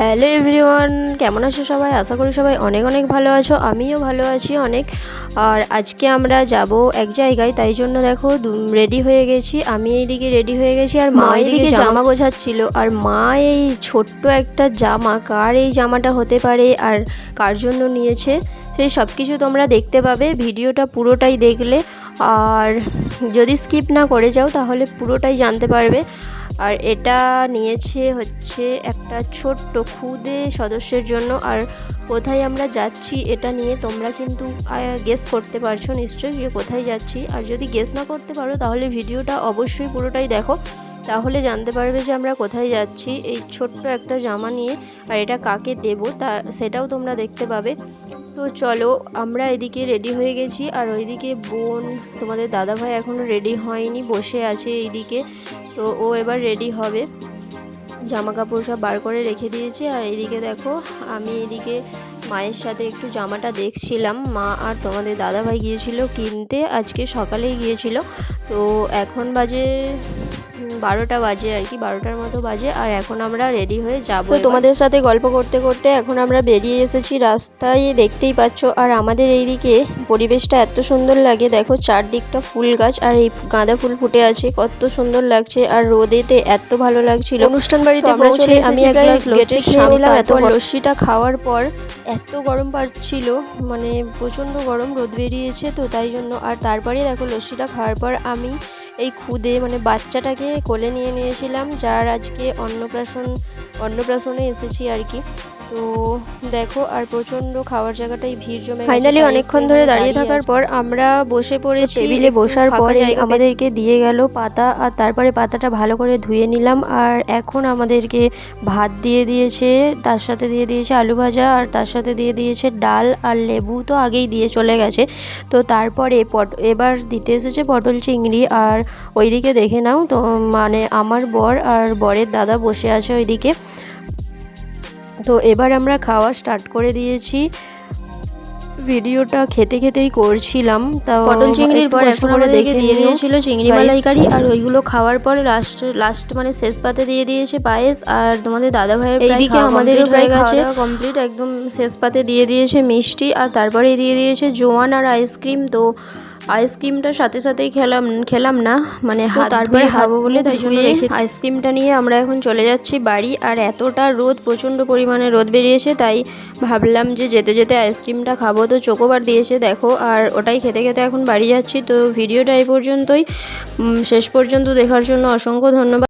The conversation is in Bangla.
হ্যালো এভরিওয়ান কেমন আছো সবাই? আশা করি সবাই অনেক অনেক ভালো আছো আমিও ভালো আছি অনেক। আর আজকে আমরা যাব এক জায়গায় তাই জন্য দেখো রেডি হয়ে গেছি। আমি এইদিকে রেডি হয়ে গেছি আর মা এইদিকে জামা গোছাচ্ছিল। আর মা এই ছোট্ট একটা জামা কার এই জামাটা হতে পারে আর কার জন্য নিয়েছে সেই সব কিছু তোমরা দেখতে পাবে। ভিডিওটা পুরোটাই দেখলে। আর যদি স্কিপ না করে যাও তাহলে পুরোটাই জানতে পারবে। আর এটা নিয়েছে হচ্ছে একটা ছোট্ট খুদে সদস্যের জন্য। আর কোথায় আমরা যাচ্ছি এটা নিয়ে তোমরা কিন্তু গেস করতে পারছ নিশ্চয়ই যে কোথায় যাচ্ছি। আর যদি গেস না করতে পারো তাহলে ভিডিওটা অবশ্যই পুরোটাই দেখো। তাহলে জানতে পারবে যে আমরা কোথায় যাচ্ছি। এই ছোট্ট একটা জামা নিয়ে, আর এটা কাকে দেব তা সেটাও তোমরা দেখতে পাবে। তো চলো, আমরা এদিকে রেডি হয়ে গেছি। আর ওইদিকে বোন, তোমাদের দাদাভাই এখনও রেডি হয়নি, বসে আছে এইদিকে। তো ও এবার রেডি হবে। জামা কাপড় সব বার করে রেখে দিয়েছে। আর এদিকে দেখো, আমি এদিকে মায়ের সাথে একটু জামাটা দেখছিলাম। মা আর তোমাদের দাদাভাই গিয়েছিল কিনতে, আজকে সকালেই গিয়েছিল। তো এখন বাজে বারোটা বাজে আর কি বারোটার মতো বাজে। আর এখন আমরা রেডি হয়ে যাব তোমাদের সাথে গল্প করতে করতে এখন আমরা বেরিয়ে এসেছি রাস্তায় দেখতেই পাচ্ছ। আর আমাদের এইদিকে পরিবেশটা এত সুন্দর লাগে দেখো চারদিকটা ফুল গাছ আর এই গাঁদা ফুল ফুটে আছে কত সুন্দর লাগছে। আর রোদেতে এত ভালো লাগছিল। অনুষ্ঠান বাড়িতে পৌঁছে আমি এক গ্লাস লস্যি খেয়ে নিলাম। এত লস্যিটা খাওয়ার পর এত গরম পাচ্ছিল মানে প্রচণ্ড গরম রোদ বেরিয়েছে তো তাই জন্য। আর তারপরে দেখো লস্যিটা খাওয়ার পর আমি এই খুদে মানে বাচ্চাটাকে কোলে নিয়ে নিয়েছিলাম যার আজকে অন্নপ্রাশন অন্নপ্রাশনে এসেছি আর কি। তো দেখো আর প্রচণ্ড খাওয়ার জায়গাটাই ভিড় জমে ফাইনালি অনেকক্ষণ ধরে দাঁড়িয়ে থাকার পর আমরা বসে পড়েছি টেবিলে বসার পরে আমাদেরকে দিয়ে গেল পাতা আর তারপরে পাতাটা ভালো করে ধুয়ে নিলাম আর এখন আমাদেরকে ভাত দিয়ে দিয়েছে তার সাথে দিয়ে দিয়েছে আলু ভাজা আর তার সাথে দিয়ে দিয়েছে ডাল আর লেবু তো আগেই দিয়ে চলে গেছে। তো তারপরে পট এবার দিতে এসেছে পটল চিংড়ি আর ওইদিকে দেখে নাও তো মানে আমার বর আর বরের দাদা বসে আছে ওইদিকে। তো এবার আমরা খাওয়া স্টার্ট করে দিয়েছি। ভিডিওটা খেতে খেতেই করছিলাম তা পটল চিংড়ির পর এখন আমরা দেখে দিয়ে দিয়েছিল চিংড়ি মালাইকারি আর ওইগুলো খাওয়ার পরে লাস্ট লাস্ট মানে শেষ পাতে দিয়ে দিয়েছে পায়েস আর তোমাদের দাদা ভাইয়ের এইদিকে আমাদেরও হয়ে গেছে। কমপ্লিট একদম শেষ পাতে দিয়ে দিয়েছে মিষ্টি আর তারপরে দিয়ে দিয়েছে জোয়ান আর আইসক্রিম তো আইসক্রিমটার সাথে সাথেই খেলাম খেলাম না মানে তারপরে খাব বলে তাই জন্য আইসক্রিমটা নিয়ে আমরা এখন চলে যাচ্ছি বাড়ি আর এতটা রোদ প্রচণ্ড পরিমাণে রোদ বেরিয়েছে তাই ভাবলাম যে যেতে যেতে আইসক্রিমটা খাব। তো চোকোবার দিয়েছে দেখো আর ওটাই খেতে খেতে এখন বাড়ি যাচ্ছি। তো ভিডিওটা এই পর্যন্তই। শেষ পর্যন্ত দেখার জন্য অসংখ্য ধন্যবাদ।